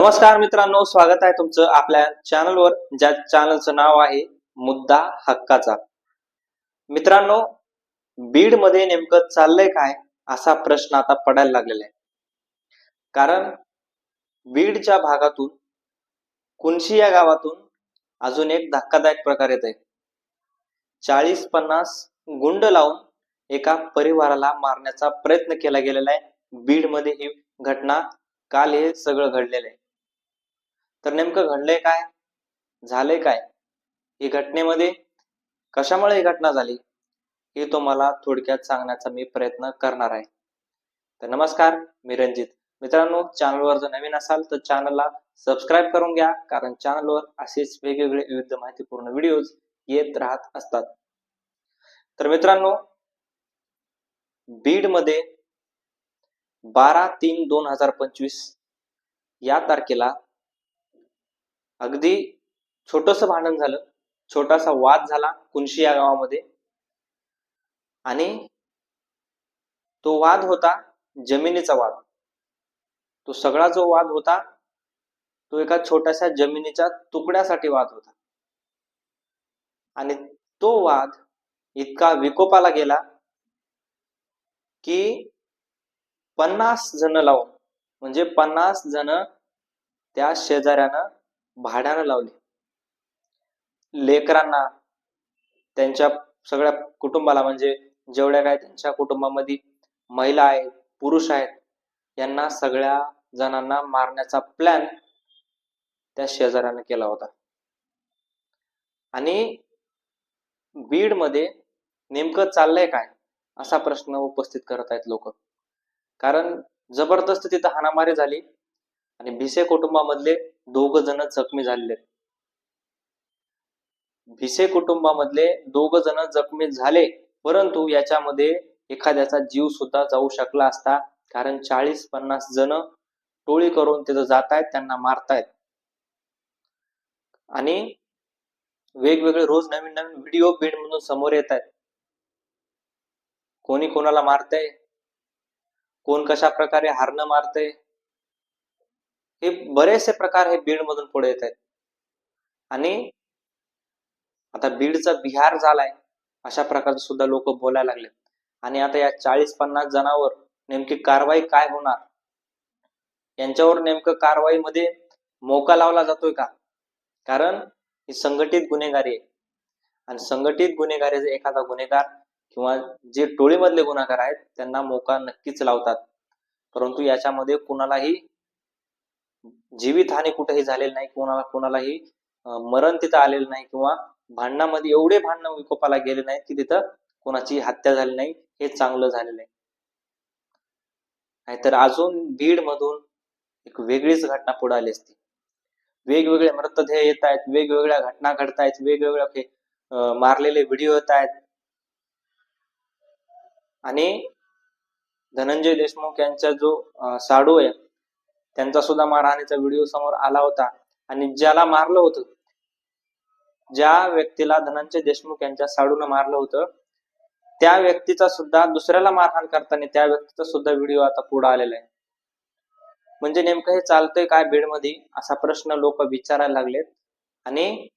नमस्कार मित्रांनो स्वागत आहे तुमचं आपल्या चॅनलवर ज्या चॅनलचं नाव आहे मुद्दा हक्काचा. मित्रांनो बीडमध्ये नेमकं चाललंय काय असा प्रश्न आता पडायला लागलेला आहे. कारण बीडच्या भागातून कुणशी या गावातून अजून एक धक्कादायक प्रकार येत आहे चाळीस पन्नास गुंड लावून एका परिवाराला मारण्याचा प्रयत्न केला गेलेला आहे. बीडमध्ये ही घटना काल हे सगळं घडलेलं आहे. तर नेमकं घडलंय काय? झालंय काय? ही घटनेमध्ये कशामुळे ही घटना झाली? हे तुम्हाला थोडक्यात सांगण्याचा मी प्रयत्न करणार आहे. तर नमस्कार मी रंजित मित्रांनो चॅनलवर जर नवीन असाल तर चॅनलला सबस्क्राईब करून घ्या कारण चॅनलवर असेच वेगवेगळे विविध माहितीपूर्ण व्हिडिओज येत राहत असतात. तर मित्रांनो बीडमध्ये बारा तीन दोन हजार पंचवीस या तारखेला अगदी छोटस भांडण झालं. छोटासा वाद झाला कुणशी या गावामध्ये. आणि तो वाद होता जमिनीचा वाद. तो सगळा जो वाद होता तो एका छोट्याशा जमिनीच्या तुकड्यासाठी वाद होता. आणि तो वाद इतका विकोपाला गेला की पन्नास जण लावून म्हणजे पन्नास जण त्या शेजाऱ्यानं भाड्यानं लावली. लेकरांना त्यांच्या सगळ्या कुटुंबाला म्हणजे जेवढ्या काय त्यांच्या कुटुंबामध्ये महिला आहेत पुरुष आहेत यांना सगळ्या जणांना मारण्याचा प्लॅन त्या शेजाऱ्यानं केला होता. आणि बीडमध्ये नेमकं चाललंय काय असा प्रश्न उपस्थित करत आहेत लोक. कारण जबरदस्त तिथं हाणामारी झाली आणि भिसे कुटुंबामधले दोघ जण जखमी झालेले भिसे कुटुंबामधले दोघ जण जखमी झाले परंतु याच्यामध्ये एखाद्याचा जीव सुद्धा जाऊ शकला असता कारण चाळीस पन्नास जण टोळी करून तिथं जात आहेत त्यांना मारतायत आणि वेगवेगळे रोज नवीन नवीन व्हिडिओ बीड म्हणून समोर येत आहेत. कोणी कोणाला मारतय? कोण कशा प्रकारे हारणं मारतय? हे बरेचसे प्रकार हे बीड मधून पुढे येत आहेत. आणि आता बीडचा बिहार झालाय अशा प्रकारचे सुद्धा लोक बोलायला लागले आणि आता या चाळीस पन्नास जणांवर नेमकी कारवाई काय होणार? यांच्यावर नेमकं कारवाईमध्ये मोका लावला जातोय का? कारण ही संघटित गुन्हेगारी आहे. आणि संघटित गुन्हेगारी एखादा गुन्हेगार किंवा जे टोळीमधले गुन्हेगार आहेत त्यांना मोका नक्कीच लावतात. परंतु याच्यामध्ये कुणालाही जीवितहानी कुठेही झालेली नाही कोणाला कोणालाही मरण तिथं आलेलं नाही किंवा भांडणामध्ये एवढे भांडणं विकोपाला गेले नाहीत की तिथं कोणाची हत्या झाली नाही हे चांगलं झालेलं आहे. नाहीतर अजून बीड मधून एक वेगळीच घटना पुढे आली असती. वेगवेगळे मृतदेह येत आहेत वेगवेगळ्या घटना घडतायत वेगवेगळ्या मारलेले व्हिडिओ येत आहेत. आणि धनंजय देशमुख यांचा जो साडू आहे त्यांचा सुद्धा मारहाणीचा व्हिडिओ समोर आला होता. आणि ज्याला मारलं होतं ज्या व्यक्तीला धनंजय देशमुख यांच्या साडून मारलं होतं त्या व्यक्तीचा सुद्धा दुसऱ्याला मारहाण करताना त्या व्यक्तीचा सुद्धा व्हिडिओ आता पुढे आलेला आहे. म्हणजे नेमकं हे चालतंय काय बीडमध्ये असा प्रश्न लोक विचारायला लागलेत. आणि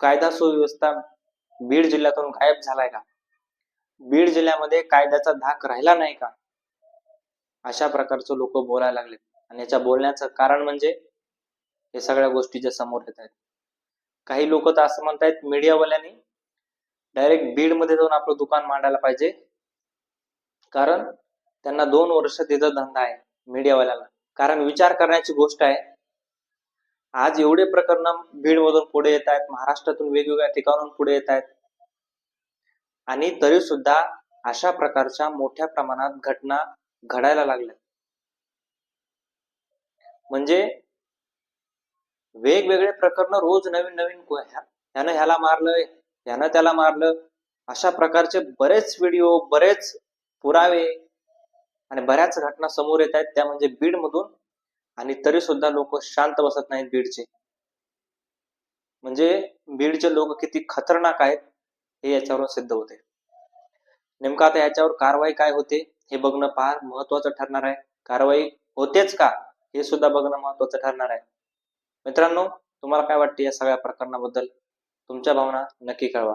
कायदा सुव्यवस्था बीड जिल्ह्यातून गायब झालाय का? बीड जिल्ह्यामध्ये कायद्याचा धाक राहिला नाही का? अशा प्रकारचे लोक बोलायला लागलेत. आणि याच्या बोलण्याचं कारण म्हणजे हे सगळ्या गोष्टीच्या समोर येत आहेत. काही लोक तर असं म्हणतायत मीडियावाल्यांनी डायरेक्ट बीडमध्ये जाऊन आपलं दुकान मांडायला पाहिजे. कारण त्यांना दोन वर्ष तिथं धंदा आहे मीडियावाल्याला. कारण विचार करण्याची गोष्ट आहे आज एवढे प्रकरण बीड मधून पुढे येत आहेत महाराष्ट्रातून वेगवेगळ्या ठिकाणून पुढे येत आहेत. आणि तरी सुद्धा अशा प्रकारच्या मोठ्या प्रमाणात घटना घडायला लागल्या म्हणजे वेगवेगळे प्रकरण रोज नवीन नवीन ह्यानं ह्याला मारलं ह्यानं त्याला मारलं. अशा प्रकारचे बरेच व्हिडिओ बरेच पुरावे आणि बऱ्याच घटना समोर येत आहेत. त्या म्हणजे बीड मधून आणि तरी सुद्धा लोक शांत बसत नाहीत बीडचे. म्हणजे बीडचे लोक किती खतरनाक आहेत हे याच्यावरून सिद्ध होते. नेमकं आता याच्यावर कारवाई काय होते हे बघणं फार महत्वाचं ठरणार आहे. कारवाई होतेच का? हे सुद्धा बघणं महत्वाचं ठरणार आहे. मित्रांनो तुम्हाला काय वाटते या सगळ्या प्रकरणाबद्दल? तुमच्या भावना नक्की कळवा.